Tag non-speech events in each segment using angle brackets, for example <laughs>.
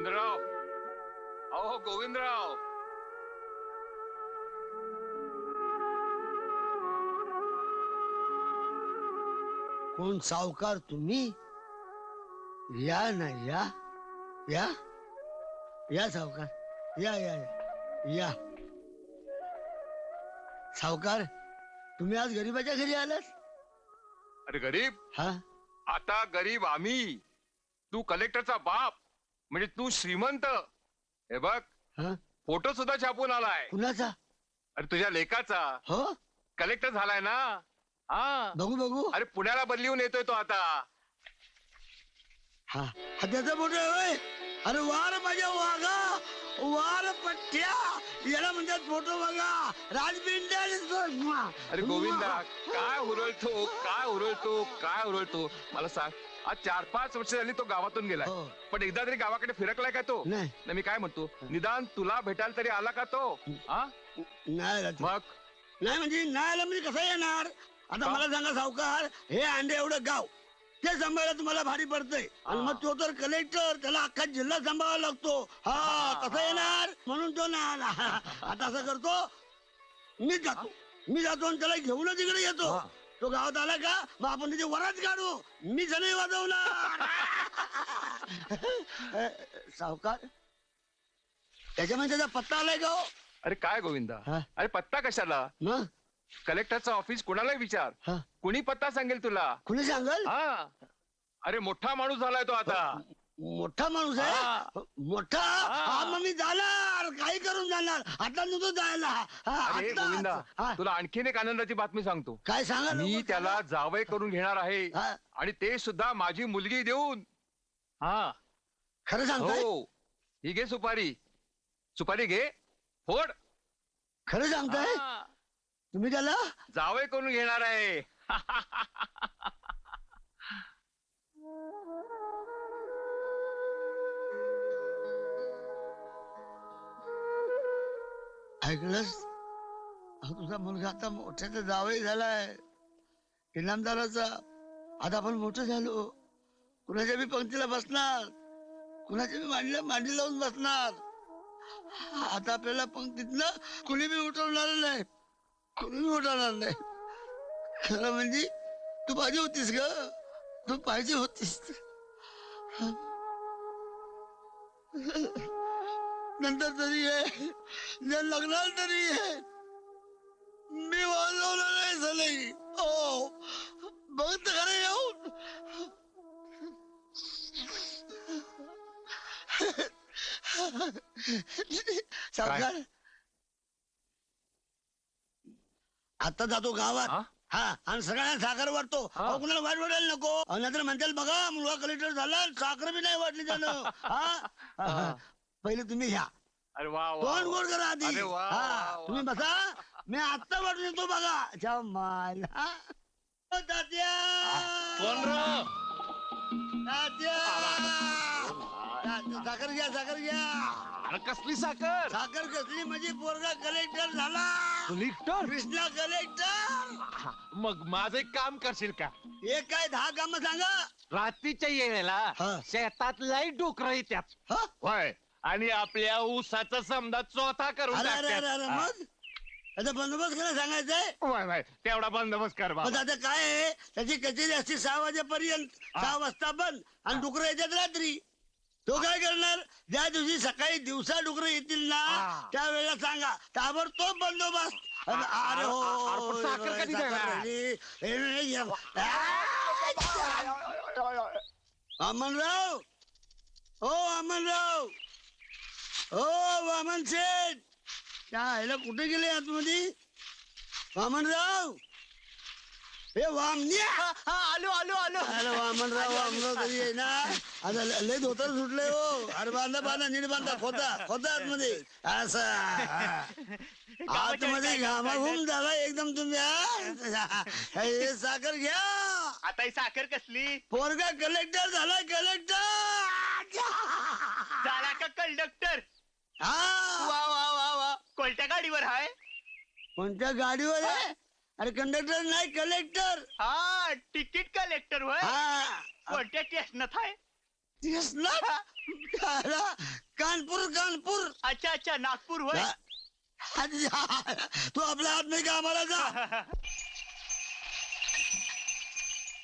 गोविंदराव. अहो गोविंदराव. कोण सावकार तुम्ही? या ना या. या. या सावकार. या या या. या. सावकार तुम्ही आज गरीबाच्या घरी आलात? अरे गरीब हा? आता गरीब आम्ही. तू कलेक्टरचा बाप. म्हणजे तू श्रीमंत? हे बघ. हा? फोटो सुद्धा छापून आलाय. कुणाचा? अरे तुझ्या लेखाचा हो? कलेक्टर झालाय ना? हा. बघू बघू. अरे पुण्याला बदलीहून येतोय तो आता. हा. हा त्याचा फोटो आहे होय? अरे वार माझ्या वागा वार पठ्या याला म्हणतात फोटो बघा. दिसतोय. अरे गोविंदा काय हुरळतो काय हुरळतो काय हुरळतो मला सांग. आज चार पाच वर्ष झाली तो गावातून गेलाय. हो. पण एकदा तरी गावाकडे फिरकलाय का तो? नाही. नाही मी काय म्हणतो? निदान तुला भेटायला तरी आला का तो? हा. नाही. मग? नाही म्हणजे नाही आला म्हणजे कसं येणार? आता का? मला सांगा सावकार हे अंडे एवढं गाव ते सांभाळायला तुम्हाला भारी पडतंय. आणि. मग तो तर कलेक्टर त्याला अख्खा जिल्हा सांभाळावा लागतो. हा कसं येणार? म्हणून तो नाही आला. <laughs> आता असं करतो मी जातो. मी जातो आणि त्याला घेऊनच इकडे येतो. हा. तो गावात आला का? मग आपण त्याची वरात काढू. मी नाही वाजवणार. सावकार त्याच्यामध्ये त्याचा पत्ता आलाय का हो? अरे काय गोविंदा? हा. अरे पत्ता कशाला? मग? कलेक्टरचं ऑफिस कोणालाही विचार. हा. कुणी पत्ता सांगेल तुला? कुणी सांगल? हा. अरे मोठा माणूस झालाय तो आता. मोठा माणूस हा. आहे मोठा? हा. मग मी जाणार. काही करून जाणार. आता नको जायला. हा, अरे आता. गोविंदा हा, तुला आणखीन एक आनंदाची बातमी सांगतो. काय सांगा मी त्याला. जावई करून घेणार आहे. हा, आणि ते सुद्धा माझी मुलगी देऊन. हा. खरं सांगताय? हो. ही घे सुपारी. सुपारी घे. फोड. खरं सांगताय? हा. तुम्ही त्याला? जावई करून घेणार आहे. <laughs> ऐकलंस? अहो, तुझा मुलगा आता मोठ्याचा जावई झालाय. इनामदाराचा आता आपण मोठं झालो. कुणाच्या बी पंक्तीला बसणार. कुणाच्या बी मांडीला मांडी लावून बसणार. आता आपल्याला पंक्तीतनं कुणी बी उठवणार नाही. कुणी बी उठवणार नाही. खरं म्हणजे तू पाहिजे होतीस ग. तू पाहिजे होतीस. नंतर तरी आहे जे लग्नाला तरी आहे मी वाजवलं नाही झालंय हो बघ तर खरं येऊन सावकार आता जातो गावात हा? हा आणि सगळ्यांना साखर वाटतो हा. अहो, कुणाला वाट वाटायला नको अहो, नाहीतर म्हणतील बघा मुलगा कलेक्टर झाला साखर बी नाही वाटली त्यानं <laughs> हा? हा. पहिले तुम्ही घ्या. अरे वा वा, तोंड वा. गोड करा आधी. अरे वा, हा, वा. तुम्ही बसा. मी आत्ता वाटून येतो बघा. जमाला. ओ, तात्या. तात्या. ता- साखर घ्या साखर घ्या. अरे कसली साखर? साखर कसली? म्हणजे पोरगा कलेक्टर झाला. कलेक्टर कृष्णा कलेक्टर मग माझं एक काम करशील का? हे काय दहा काम सांगा. रात्रीच्या येळेला हा. शेतात लई डुकर येतात हा? होय. आणि आपल्या ऊसाचा समजा चोथा करून अरे अरे अरे अरे टाकतात. मग त्याचा बंदोबस्त करायला सांगायचंय. तेवढा बंदोबस्त कर मग आता काय आहे त्याची कचेरी असते सहा वाजेपर्यंत सहा वाजता बंद आणि डुकर येतात रात्री तो काय करणार ज्या दिवशी सकाळी दिवसा डुकर येतील ना हा. त्यावेळेला सांगा ताबडतोब बंदोबस्त अरे हो अरे पण साखर कधी साखर देणार? राहिली. हे, हे, हे. अमनराव हो अमनराव हो वामन शेठ. त्या ह्याला कुठे गेले आतमध्ये? वामनराव. हे वामन्या. आलो आलो आलो. अरे वामनराव वामनराव तरी आहे ना? आता ल- लय धोतर सुटले हो. अरे बांधा बांधा नीट बांधा. खोता खोता आतमध्ये. असं हा. आतमध्ये घामाघूम झाला एकदम तुम्ही हा. हे <laughs> साखर घ्या. आता ही साखर कसली? पोरगा कलेक्टर झाला कलेक्टर झाला का कंडक्टर हा. वा वा वा वा. कोणत्या गाडीवर हाय? कोणत्या गाडीवर आहे? अरे कंडक्टर नाही कलेक्टर हा तिकीट कलेक्टर होय? हा. कोणत्या स्टेशनात आहे तेच ना त्याला कानपूर कानपूर. अच्छा अच्छा नागपूर होय? हा. तू आपल्या हात नाही का आम्हाला जा?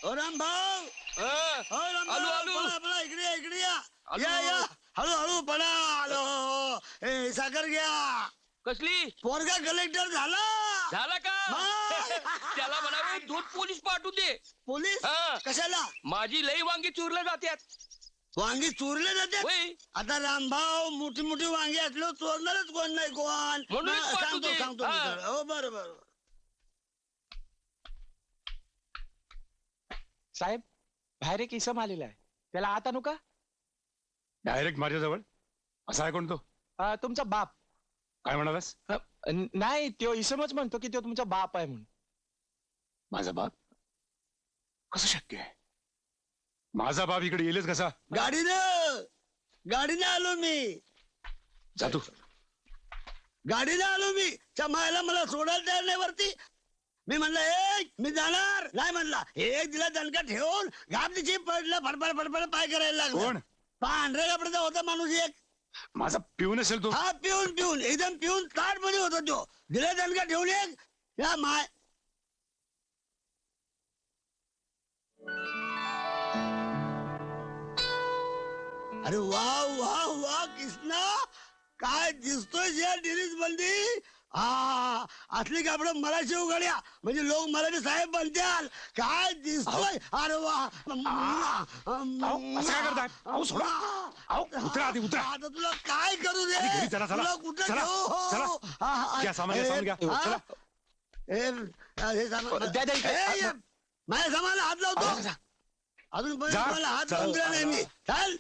ओ राम भाऊ. अं, ओ राम आलो, भाऊ, आलो. पळा, पळा, इकडे या, इकडे या. आलो. या या. हळू हळू पडा आलो. ए साखर घ्या. कसली? पोरगा कलेक्टर झाला. झाला का. <laughs> त्याला म्हणावे दूध पोलीस पाठवू दे. पोलीस? हा. कशाला? माझी लई वांगी चोरल्या जात्यात. वांगी चोरले जाते होय. आता रामभाऊ मोठी मोठी वांगी असलो चोरणारच कोण नाही कोण? म्हणून हा, सांगतो. सांगतो मी हा. त्याला. हो बरं बरं साहेब बाहेर एक इसम आलेला आहे. त्याला आता आणू का? डायरेक्ट माझ्याजवळ. असा आहे कोण तो? अं, तुमचा बाप. काय म्हणालास? अं, नाही तो इसमच म्हणतो की तो तुमचा बाप आहे म्हणून. माझा बाप? कसं शक्य आहे? माझा बाप इकडे येईलच कसा? गाडीनं! गाडीनं आलो मी. जातो गाडीनं आलो मी. त्या मायला मला सोडायला तयार नाही वरती. मी म्हणलं ए मी जाणार. नाही म्हणला. एक दिला दणका ठेवून घाबतीची पडलं फडफड फडफड पाय करायला कोण? लागला पांढऱ्या कपड्याचा होता माणूस एक. माझा पिऊन असेल तो. हा पिऊन पिऊन. एकदम पिऊन ताटमध्ये होता तो. दिला दणका ठेवून एक या माय. अरे वा वा वा कृष्णा. काय दिसतोय या डिरीज बंदी. हा असली कापड शिव गड्या म्हणजे लोक मला बी साहेब बनत्याल काय दिसतोय अरे वा अहो, असं काय करताय? अहो, सोडा. अहो, उतरा आधी, उतरा. आता तुला काय करू दे आधी घरी चला, चला. तुला कुठं चला, ठेवू? चला. हा, हा. घ्या सामान, घ्या, सामान घ्या. हा? चला. ए, हे सामान- द्या, द्या इकडे. ए, ए, माझ्या सामानाला हात लावतो अजून पण जा. मला हात. लावून दिला नाही मी चाल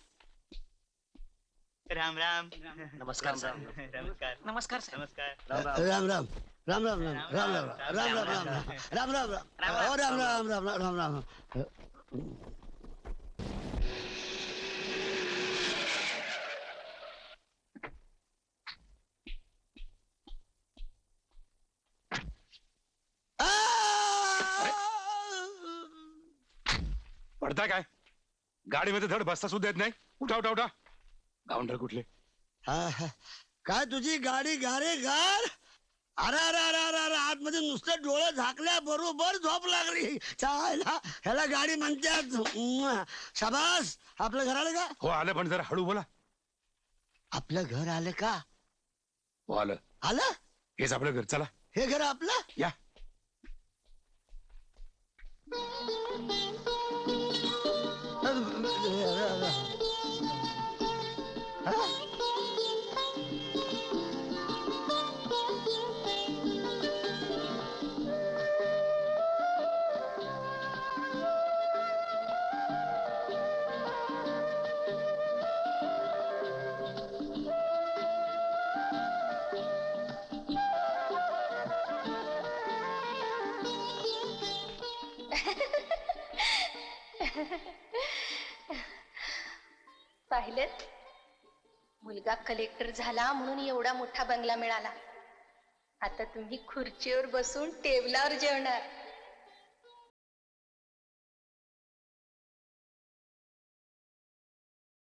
राम राम नमस्कार राम नमस्कार नमस्कार राम राम राम राम राम राम राम राम राम राम राम राम राम राम ओ, राम राम राम राम राम राम पडताय काय गाडीमध्ये धड बसता सुद्धा येत नाही उठा उठा उठा गावंडर कुठले? हा, हा. काय तुझी गाडी गारे गार अरे अरे अरे अरे अरे आतमध्ये नुसतं डोळे झाकल्या बरोबर झोप लागली. चायला ह्याला गाडी म्हणतात. शाबास. आपलं घर आलं का? हो आलं पण जरा हळू बोला. आपलं घर आलं का? हो आलं. आलं? हेच आपलं घर. चला. हे घर आपलं? या. पाहिलं मुलगा कलेक्टर झाला म्हणून एवढा मोठा बंगला मिळाला. आता तुम्ही खुर्चीवर बसून टेबलावर जेवणार.